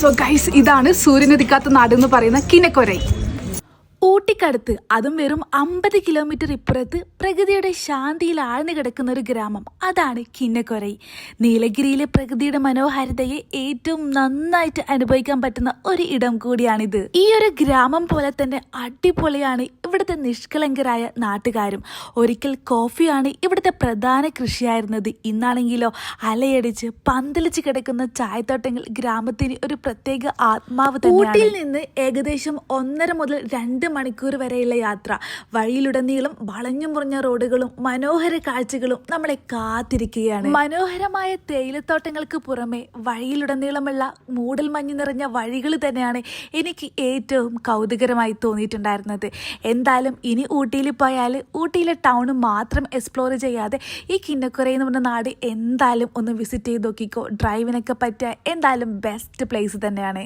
So guys ഇതാണ് സൂര്യനുദിക്കാത്ത നാട് എന്ന് പറയുന്ന കിനക്കൊരൈ. ഊട്ടിക്കടുത്ത് അതും വെറും അമ്പത് കിലോമീറ്റർ ഇപ്പുറത്ത് പ്രകൃതിയുടെ ശാന്തിയിൽ ആഴ്ന്നു കിടക്കുന്ന ഒരു ഗ്രാമം. അതാണ് കിന്നക്കൊരൈ. നീലഗിരിയിലെ പ്രകൃതിയുടെ മനോഹാരിതയെ ഏറ്റവും നന്നായിട്ട് അനുഭവിക്കാൻ പറ്റുന്ന ഒരു ഇടം കൂടിയാണിത്. ഈ ഒരു ഗ്രാമം പോലെ തന്നെ അടിപൊളിയാണ് ഇവിടുത്തെ നിഷ്കളങ്കരായ നാട്ടുകാരും. ഒരിക്കൽ കോഫിയാണ് ഇവിടുത്തെ പ്രധാന കൃഷിയായിരുന്നത്. ഇന്നാണെങ്കിലോ അലയടിച്ച് പന്തലിച്ച് കിടക്കുന്ന ചായത്തോട്ടങ്ങൾ ഗ്രാമത്തിന് ഒരു പ്രത്യേക ആത്മാവ് ഊട്ടിയിൽ നിന്ന് ഏകദേശം ഒന്നര മുതൽ രണ്ട് മണിക്കൂർ വരെയുള്ള യാത്ര. വഴിയിലുടനീളം വളഞ്ഞു മുറിഞ്ഞ റോഡുകളും മനോഹര കാഴ്ചകളും നമ്മളെ കാത്തിരിക്കുകയാണ്. മനോഹരമായ തേയിലത്തോട്ടങ്ങൾക്ക് പുറമെ വഴിയിലുടനീളമുള്ള മൂടൽ മഞ്ഞ് നിറഞ്ഞ വഴികൾ തന്നെയാണ് എനിക്ക് ഏറ്റവും കൗതുകരമായി തോന്നിയിട്ടുണ്ടായിരുന്നത്. എന്തായാലും ഇനി ഊട്ടിയിൽ പോയാൽ ഊട്ടിയിലെ ടൗൺ മാത്രം എക്സ്പ്ലോർ ചെയ്യാതെ ഈ കിന്നക്കുര എന്ന് പറഞ്ഞ നാട് എന്തായാലും ഒന്ന് വിസിറ്റ് ചെയ്ത് നോക്കിക്കോ. ഡ്രൈവിനൊക്കെ പറ്റിയ എന്തായാലും ബെസ്റ്റ് പ്ലേസ് തന്നെയാണ്.